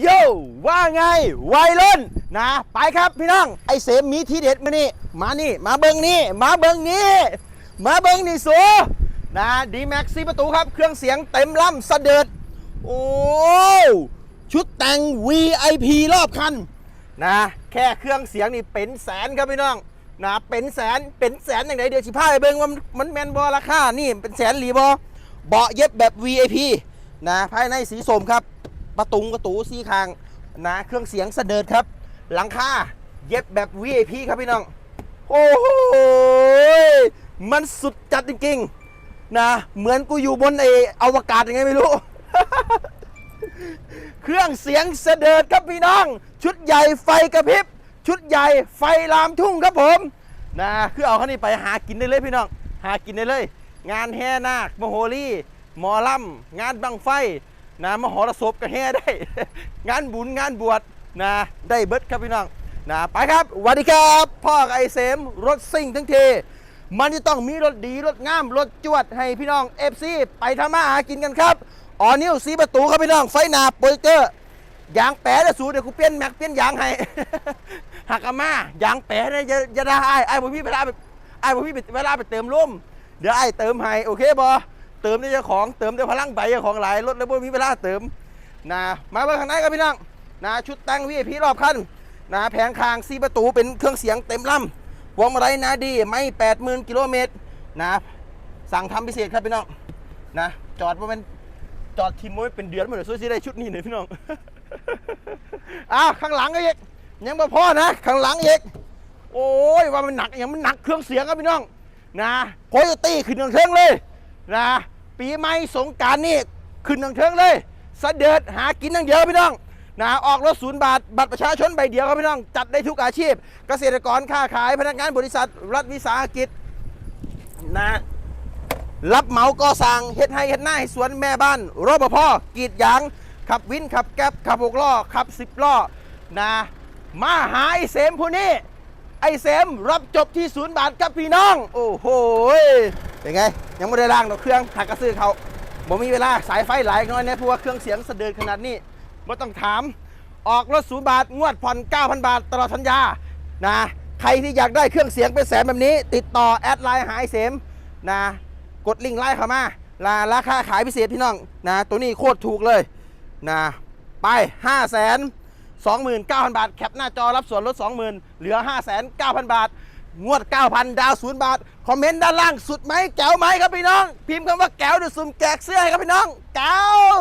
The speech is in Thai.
โยว่าไงวัยรุ่นนะไปครับพี่น้องไอเสมมีทีเด็ดมานี่มานี่ มาเบิงนี่ มาเบิงนี่ มาเบิงนี่สูนะดีแม็กซี่ประตูครับ เครื่องเสียงเต็มลำสะเดิด โอ้ชุดแต่ง VIP รอบคันนะแค่เครื่องเสียงนี่เป็นแสนครับพี่น้องนะเป็นแสนเป็นแสนอย่างไรเดี๋ยวสิพาไปเบิงว่ามันมันแมนบอราคานี่เป็นแสนหรีบอเบาะเย็บแบบ VIP นะภายในสีส้มครับ ประตุงประตูสี่คางนะเครื่องเสียงเสดิร์ดครับ หลังคาเย็บแบบ VIP ครับพี่น้อง โอ้โหมันสุดจัดจริงๆนะเหมือนกูอยู่บนไออวกาศยังไงไม่รู้ เครื่องเสียงเสดิร์ดครับพี่น้อง ชุดใหญ่ไฟกระพริบ ชุดใหญ่ไฟลามทุ่งครับผมนะคือเอาคันนี้ไปหากินได้เลยพี่น้อง หากินได้เลย งานแห่นาคมโหรีหมอลำงานบังไฟ นะมหรสพก็แห่ได้ งานบุญงานบวชนะได้เบิดครับพี่น้องนะไปครับสวัสดีครับพ่อไอเสมรถซิ่งทั้งทีมันจะต้องมีรถดีรถงามรถจวดให้พี่น้องเอฟซีไปทำมาหากินกันครับออนิวซีประตูครับพี่น้องไฟหนาโปรเจคเตอร์ยางแปะเดี๋ยวสูเดี๋ยวกูเปลี่ยนแม็กเปลี่ยนยางให้หักอามายางแปะเนี่ยอย่าอย่าได้ไอ้ไอ้ผมพี่เวลาไอ้ผมพี่เวลาไปเติมร่มเดี๋ยวไอ้เติมให้โอเคบอ เติมได้เจ้าของเติมได้พลังใบเจ้าของหลายรถแล้วพวกมีเวลาเติมนะมาเบิ่งข้างในครับพี่น้องนะชุดแต่งวีพีรอบคันนะแผงคางซีประตูเป็นเครื่องเสียงเต็มลำวงมาลัยนาดีไม่แปดหมื่นกิโลเมตรนะสั่งทำพิเศษครับพี่น้องนะจอดว่ามันจอดทีมไว้เป็นเดือนเหมือนสู้ซีได้ชุดนี้เลยพี่น้องอ้าวข้างหลังก็อีกยังบ่พอนะข้างหลังอีกโอ้ยว่ามันหนักย่างมันหนักเครื่องเสียงครับพี่น้องนะโคโยตี้ขึ้นทางเทิงเลยนะ ปีใหม่สงการนี่ขึ้นทางเทิงเลยเสด็จหากินทั้งเดียวพี่น้องนะออกรถศูนย์บาทบัตรประชาชนใบเดียวครับพี่น้องจัดได้ทุกอาชีพ เกษตรกรค้าขายพนักงานบริษัท รัฐวิสาหกิจนะรับเหมาก่อสร้างเฮ็ดให้เฮ็ดหน้าให้สวนแม่บ้านรปภกรีดยางขับวินขับแก๊บขับหกล้อขับสิบล้อนะมาหาไอเสมผู้นี้ไอเสมรับจบที่ศูนย์บาทกับพี่น้อง โอ้โห เป็นไง ยังไม่ได้ล้างดอกเครื่องถักกระซื้อเขาบ่มีเวลาสายไฟหลายน้อยเนะเพราะว่าเครื่องเสียงสะเดินขนาดนี้ไม่ต้องถาม ออกรถศูนย์บาทงวดผ่อน 9,000 บาทตลอดสัญญานะใครที่อยากได้เครื่องเสียงเป็นแสนแบบนี้ ติดต่อแอดไลน์หาไอ้เสมนะกดลิงก์ไลน์เข้ามาลาราคาขายพิเศษพี่น้องนะตัวนี้โคตรถูกเลยนะไป 5 0 0 0 0 29,000 บาท แคปหน้าจอรับส่วนลด 20,000 เหลือ 5,900บาท งวด 9,000 ดาวศูนย์บาท คอมเมนต์ด้านล่างสุดไหมแก้วไหมครับพี่น้อง พิมพ์คำว่าแก้วเดี๋ยวซุ่มแจกเสื้อให้ครับพี่น้องแก้ว